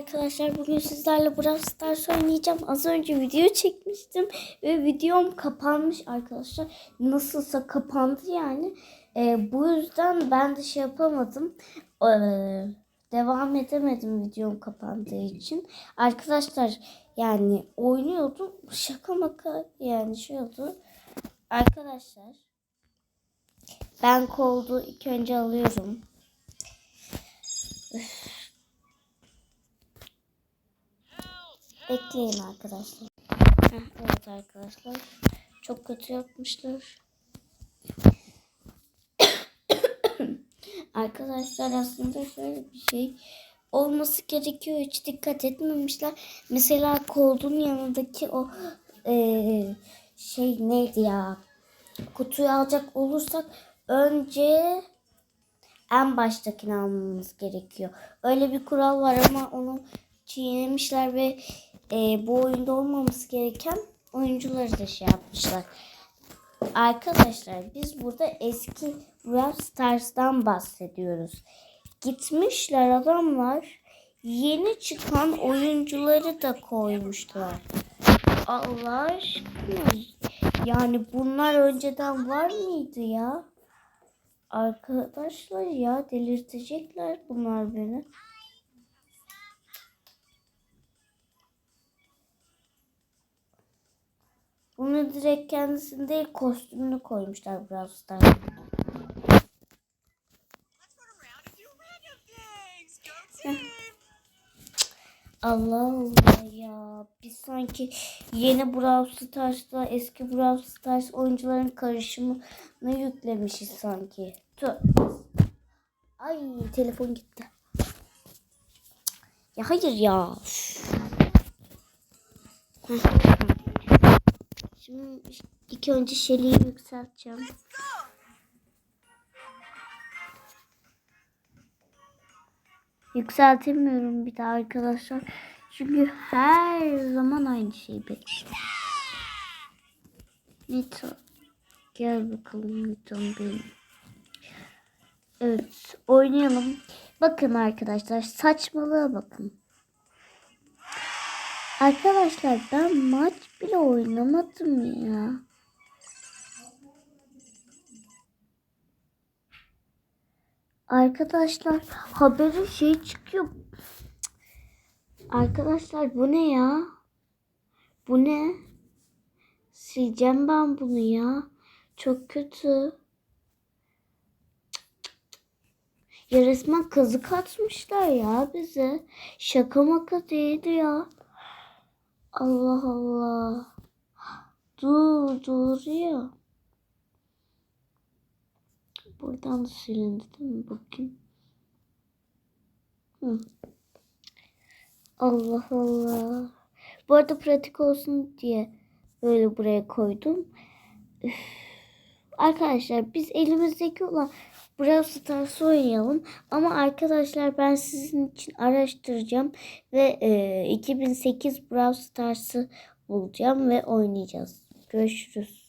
Arkadaşlar bugün sizlerle Brawl Stars oynayacağım. Az önce video çekmiştim ve videom kapanmış arkadaşlar. Nasılsa kapandı yani. Ee, bu yüzden ben de şey yapamadım. Ee, devam edemedim videom kapandığı için. Arkadaşlar yani oynuyordum. Şaka maka yani şey oldu. Arkadaşlar ben koldu ilk önce alıyorum. Bekleyin arkadaşlar. Heh, evet arkadaşlar. Çok kötü yapmışlar. arkadaşlar aslında şöyle bir şey olması gerekiyor. Hiç dikkat etmemişler. Mesela koldun yanındaki o eee, şey neydi ya? Kutuyu alacak olursak önce en baştakini almamız gerekiyor. Öyle bir kural var ama onu çiğnemişler ve e, bu oyunda olmaması gereken oyuncuları da şey yapmışlar. Arkadaşlar biz burada eski Brawl Stars'tan bahsediyoruz. Gitmişler adamlar yeni çıkan oyuncuları da koymuşlar. Allah aşkına. Yani bunlar önceden var mıydı ya? Arkadaşlar ya delirtecekler bunlar beni. Bunu direkt kendisini değil kostümünü koymuşlar Brawl Stars'a. Allah Allah ya. Biz sanki yeni Brawl Stars'la eski Brawl Stars oyuncuların karışımını yüklemişiz sanki. Tüh. Ay telefon gitti. Ya hayır ya. Şimdi ilk önce Shelly'yi yükselteceğim. Yükseltemiyorum bir daha arkadaşlar. Çünkü her zaman aynı şeyi bekliyorum. Nito. Gel bakalım Nito benim. Evet oynayalım. Bakın arkadaşlar saçmalığa bakın. Arkadaşlar ben maç bile oynamadım ya. Arkadaşlar haberi şey çıkıyor. Arkadaşlar bu ne ya? Bu ne? Sileceğim ben bunu ya. Çok kötü. Ya resmen kazık atmışlar ya bize. Şaka maka değildi ya. Allah Allah. Dur dur ya. Buradan da silindi değil mi? Bakayım. Hı. Allah Allah. Bu arada pratik olsun diye böyle buraya koydum. Üf. Arkadaşlar biz elimizdeki olan Brawl Stars'ı oynayalım. Ama arkadaşlar ben sizin için araştıracağım. Ve e, 2008 Brawl Stars'ı bulacağım ve oynayacağız. Görüşürüz.